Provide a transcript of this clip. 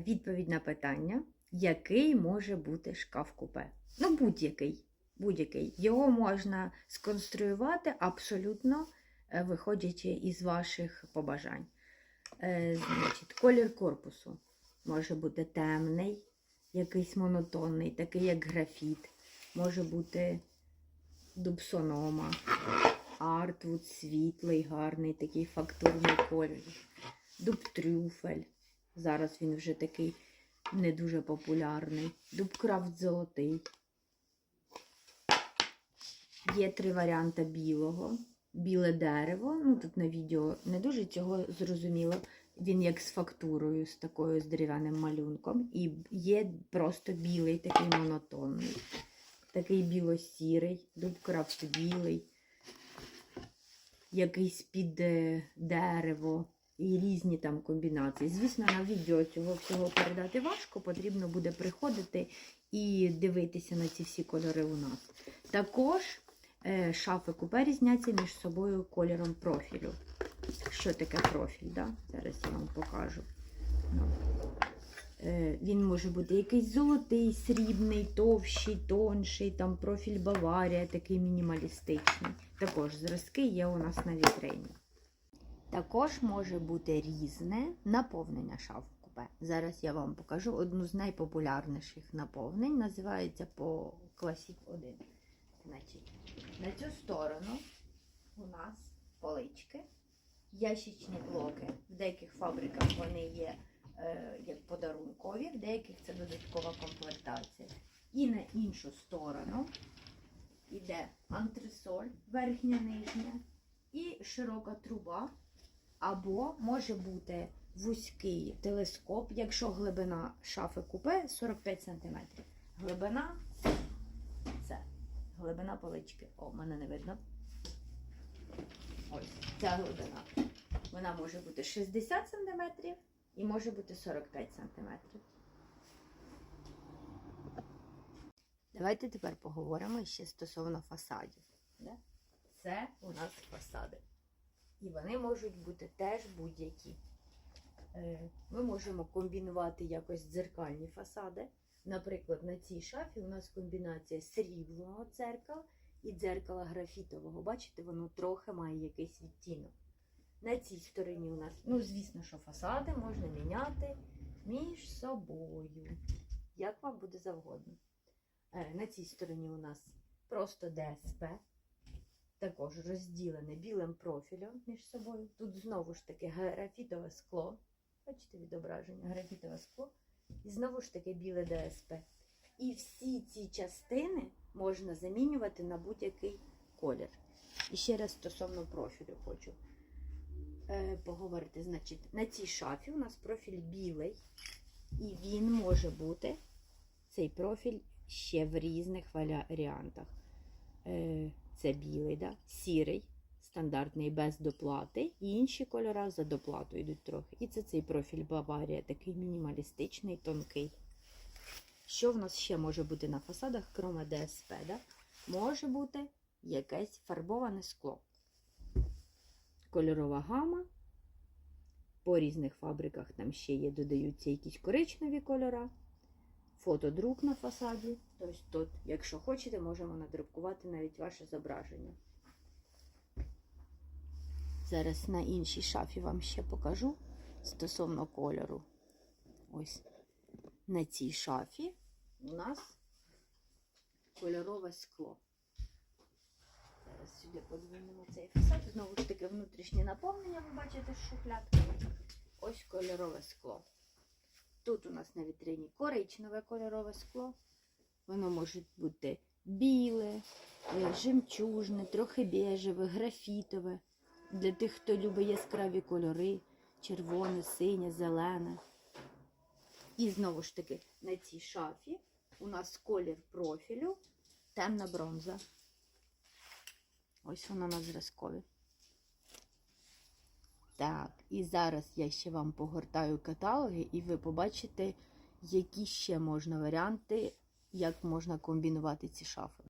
відповідь на питання, який може бути шкаф купе. Ну, будь-який. будь-який. Його можна сконструювати абсолютно е, виходячи із ваших побажань. Е, Значить, колір корпусу може бути темний, якийсь монотонний, такий як графіт, може бути дубсонома, артвуд світлий, гарний, такий фактурний колір, дубтрюфель. Зараз він вже такий не дуже популярний. Дубкрафт золотий. Є три варіанти білого. Біле дерево. Ну, тут на відео не дуже цього зрозуміло. Він як з фактурою, з такою з дерев'яним малюнком. І є просто білий, такий монотонний. Такий біло-сірий, дубкрафт білий, якийсь під е, дерево і різні там комбінації. Звісно, на відео цього всього передати важко, потрібно буде приходити і дивитися на ці всі кольори у нас. Також е, шафи купе різняться між собою кольором профілю. Що таке профіль? Да? Зараз я вам покажу. Ну. Е, Він може бути якийсь золотий, срібний, товщий, тонший, там профіль Баварія, такий мінімалістичний. Також зразки є у нас на вітрині. Також може бути різне наповнення шаф купе. Зараз я вам покажу одну з найпопулярніших наповнень. Називається по Classic 1. Значить, на цю сторону у нас полички, ящичні блоки. В деяких фабриках вони є е, як подарункові, в деяких це додаткова комплектація. І на іншу сторону йде антресоль, верхня, нижня, і широка труба. Або може бути вузький телескоп, якщо глибина шафи купе 45 см. Глибина це глибина полички. О, мене не видно. Ось ця глибина. Вона може бути 60 см і може бути 45 см. Давайте тепер поговоримо ще стосовно фасадів. Це у нас фасади. І вони можуть бути теж будь-які. Е, Ми можемо комбінувати якось дзеркальні фасади. Наприклад, на цій шафі у нас комбінація срібного дзеркала і дзеркала графітового. Бачите, воно трохи має якийсь відтінок. На цій стороні у нас, ну, звісно, що фасади можна міняти між собою. Як вам буде завгодно. Е, На цій стороні у нас просто ДСП також розділене білим профілем між собою. Тут знову ж таки графітове скло. Бачите відображення, графітове скло. І знову ж таки біле ДСП. І всі ці частини можна замінювати на будь-який колір. І ще раз стосовно профілю хочу е, поговорити. Значить, на цій шафі у нас профіль білий, і він може бути цей профіль ще в різних варіантах. Це білий, да? сірий, стандартний без доплати. І інші кольори за доплату йдуть трохи. І це цей профіль Баварія, такий мінімалістичний, тонкий. Що в нас ще може бути на фасадах, крім ДСП? Да? Може бути якесь фарбоване скло. Кольорова гама. По різних фабриках там ще є, додаються якісь коричневі кольори. Фотодрук на фасаді. Тобто тут, якщо хочете, можемо надрукувати навіть ваше зображення. Зараз на іншій шафі вам ще покажу стосовно кольору. Ось на цій шафі у нас кольорове скло. Зараз сюди подвинемо цей фасад. Знову ж таки, внутрішнє наповнення, ви бачите, з шухлядками. Ось кольорове скло. Тут у нас на вітрині коричневе кольорове скло. Воно може бути біле, е, жемчужне, трохи бежеве, графітове. Для тих, хто любить яскраві кольори, червоне, синє, зелене. І знову ж таки, на цій шафі у нас колір профілю темна бронза. Ось вона на зразкові. Так, і зараз я ще вам погортаю каталоги, і ви побачите, які ще можна варіанти, як можна комбінувати ці шафи.